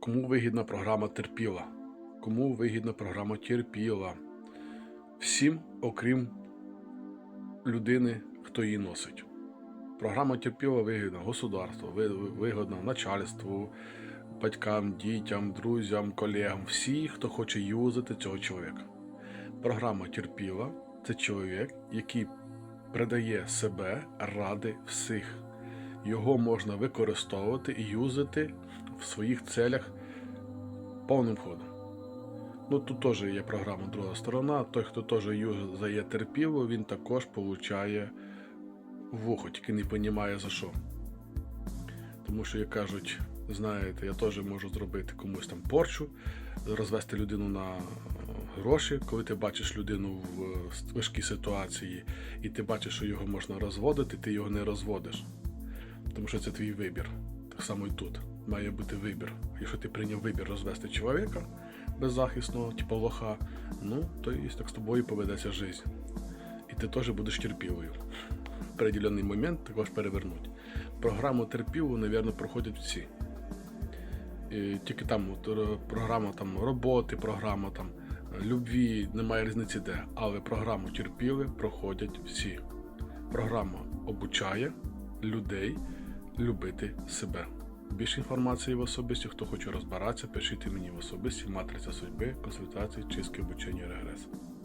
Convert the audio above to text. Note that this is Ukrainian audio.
Кому вигідна програма терпіла? Кому вигідна програма терпіла? Всім, окрім людини, хто її носить. Програма терпіла вигідна государству, вигідна начальству, батькам, дітям, друзям, колегам, всі, хто хоче юзати цього чоловіка. Програма терпіла це чоловік, який придає себе ради всіх. Його можна використовувати і юзати в своїх целях повним ходом. Ну тут теж є програма друга сторона. Той, хто теж юзає терпіло, він також получає вухо, тільки не розуміє за що. Тому що, як кажуть, знаєте, я теж можу зробити комусь там порчу, розвести людину на е, гроші, коли ти бачиш людину в важкій ситуації, і ти бачиш, що його можна розводити, ти його не розводиш. Тому що це твій вибір. Так само і тут. Має бути вибір. Якщо ти прийняв вибір розвести чоловіка беззахисного, типу лоха, ну, то і так з тобою поведеться життя. І ти теж будеш терпілою. В определенний момент також перевернуть. Програму терпілу, мабуть, проходять всі. І тільки там от, е, програма там, роботи, програма там, е, любві, немає різниці де. Але програму терпіли проходять всі. Програма обучає людей любити себе. Більше інформації в особисті, хто хоче розбиратися, пишіть мені в особисті матриця судьби, консультації, чистки обучення регресу. регрес.